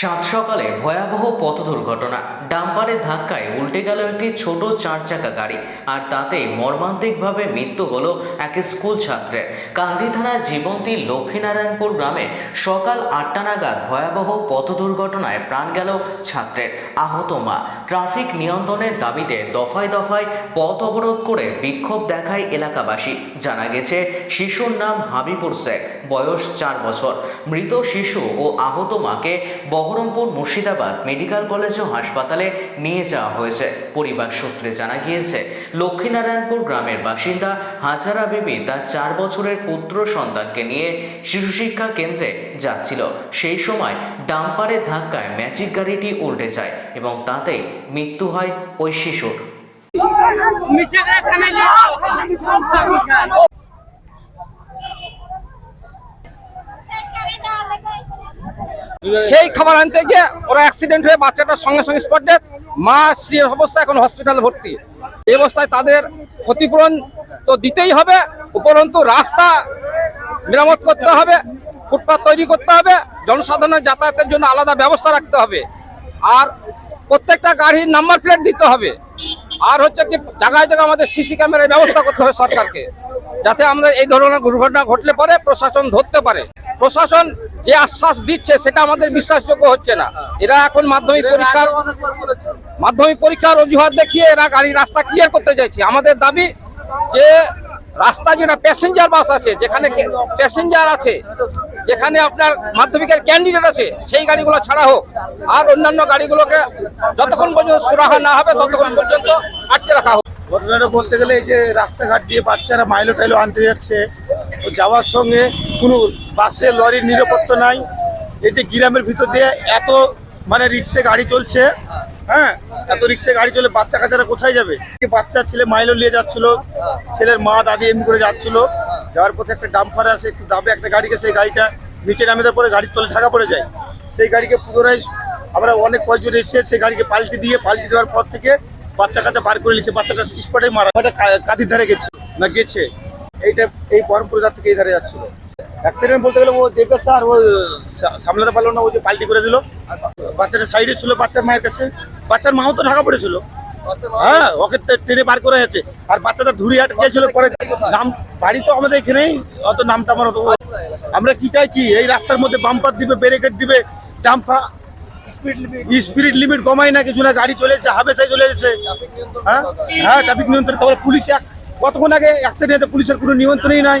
সাত সকালে ভয়াবহ পথ দুর্ঘটনা। ডাম্পারের ধাক্কায় উল্টে গেল একটি ছোট চার চাকা গাড়ি, আর তাতেই মর্মান্তিকভাবে মৃত্যু হলো এক স্কুল ছাত্রের। কান্দি থানার জীবন্তী লক্ষ্মীনারায়ণপুর গ্রামে সকাল আটটা নাগাদ ভয়াবহ পথ দুর্ঘটনায় প্রাণ গেল ছাত্রের। আহত মা, ট্রাফিক নিয়ন্ত্রণের দাবিতে দফায় দফায় পথ অবরোধ করে বিক্ষোভ দেখায় এলাকাবাসী। জানা গেছে, শিশুর নাম হাবিবুর শেখ, বয়স চার বছর। মৃত শিশু ও আহত মাকে বহরমপুর মুর্শিদাবাদ মেডিকেল কলেজ ও হাসপাতালে নিয়ে যাওয়া হয়েছে। পরিবার সূত্রে জানা গিয়েছে, লক্ষ্মীনারায়ণপুর গ্রামের বাসিন্দা হাজারা বিবি তার চার বছরের পুত্র সন্তানকে নিয়ে শিশু শিক্ষা কেন্দ্রে যাচ্ছিল। সেই সময় ডাম্পারের ধাক্কায় ম্যাজিক গাড়িটি উল্টে যায় এবং তাতেই মৃত্যু হয় ওই শিশুর নিচে করে খানা সেই খাবার আনতে গিয়ে ওরা অ্যাক্সিডেন্ট হয়ে বাচ্চাটার সঙ্গে সঙ্গে স্পট ডেথ মা সিরিয়াস অবস্থায় এখন হসপিটালে ভর্তি। এই অবস্থায় তাদের ক্ষতিপূরণ তো দিতেই হবে, উপরন্তু রাস্তা মেরামত করতে হবে ফুটপাথ তৈরি করতে হবে, জনসাধারণের যাতায়াতের জন্য আলাদা ব্যবস্থা রাখতে হবে। আর প্রত্যেকটা গাড়ির নাম্বার প্লেট দিতে হবে। আর হচ্ছে কি জায়গায় জায়গায় আমাদের সিসি ক্যামেরার ব্যবস্থা করতে হবে সরকারকে, যাতে আমরা এই ধরনের দুর্ঘটনা ঘটলে পরে প্রশাসন ধরতে পারে। প্রশাসন যে আশ্বাস দিচ্ছে সেটা আমাদের বিশ্বাসযোগ্য হচ্ছে না। এরা এখন মাধ্যমিক পরীক্ষার মাধ্যমিক পরীক্ষার অজুহাত দেখিয়ে এরা গাড়ি রাস্তা ক্লিয়ার করতে চাইছে। আমাদের দাবি যে রাস্তা যেটা প্যাসেঞ্জার বাস আছে যেখানে প্যাসেঞ্জার আছে যেখানে আপনার মাধ্যমিকের ক্যান্ডিডেট আছে সেই গাড়িগুলো ছাড়া হোক আর অন্যান্য গাড়িগুলোকে যতক্ষণ পর্যন্ত সুরাহা না হবে ততক্ষণ পর্যন্ত আটকে রাখা হোক। ঘটনাটা বলতে গেলে এই যে রাস্তাঘাট দিয়ে বাচ্চারা মাইলো টাইলো আনতে যাচ্ছে যাওয়ার সঙ্গে কোনো বাসে, লরির নিরাপত্তা নাই। এই যে গ্রামের ভিতর দিয়ে এত মানে রিক্সে গাড়ি চলছে হ্যাঁ? এত রিক্সে গাড়ি চলে বাচ্চা কাচ্চারা কোথায় যাবে? বাচ্চা ছেলে মাইলো নিয়ে যাচ্ছিল, ছেলের মা দাদি এমনি করে যাচ্ছিল। যাওয়ার পথে একটা ডাম্পার আসে একটু দাবে একটা গাড়িকে, সেই গাড়িটা নিচে নামে দেওয়ার পরে গাড়ির তলে ঢাকা পড়ে যায়। সেই গাড়িকে পুনরায় আমরা অনেক কয়েকজন এসে সেই গাড়িকে পাল্টি দিয়ে, পাল্টি দেওয়ার পর থেকে বাচ্চা কাচ্চা বার করে নিচ্ছে বাচ্চাটা স্পটে মারা, ওটা কা- কাদির ধারে গেছে, না গেছে। এইটা এই বহরমপুর ধার থেকে এই ধারে যাচ্ছিল। অ্যাক্সিডেন্ট বলতে গেলে ও দেখেছে আর ও সামলাতে পারল না ও যে পাল্টি করে দিল। বাচ্চাটা সাইডে ছিল বাচ্চার মায়ের কাছে। বাচ্চার মাও তো ঢাকা পড়েছিল। হ্যাঁ ওকে ট্রেনে বার করে আছে আর বাচ্চাটা ধুরি হাট গেছিল পরে। নাম বাড়ি তো আমাদের এখানেই অত নামটা আমার অত আমরা কি চাইছি? এই রাস্তার মধ্যে বাম্পার দিবে ব্যারিকেড দিবে ডাম্পা স্পিড লিমিট কমাই না কিছু না গাড়ি চলে যাচ্ছে হাবেসাই চলে যাচ্ছে হ্যাঁ? হ্যাঁ ট্রাফিক নিয়ন্ত্রণ। তারপরে পুলিশ কতক্ষণ আগে অ্যাক্সিডেন্ট পুলিশের কোনো নিয়ন্ত্রণই নাই।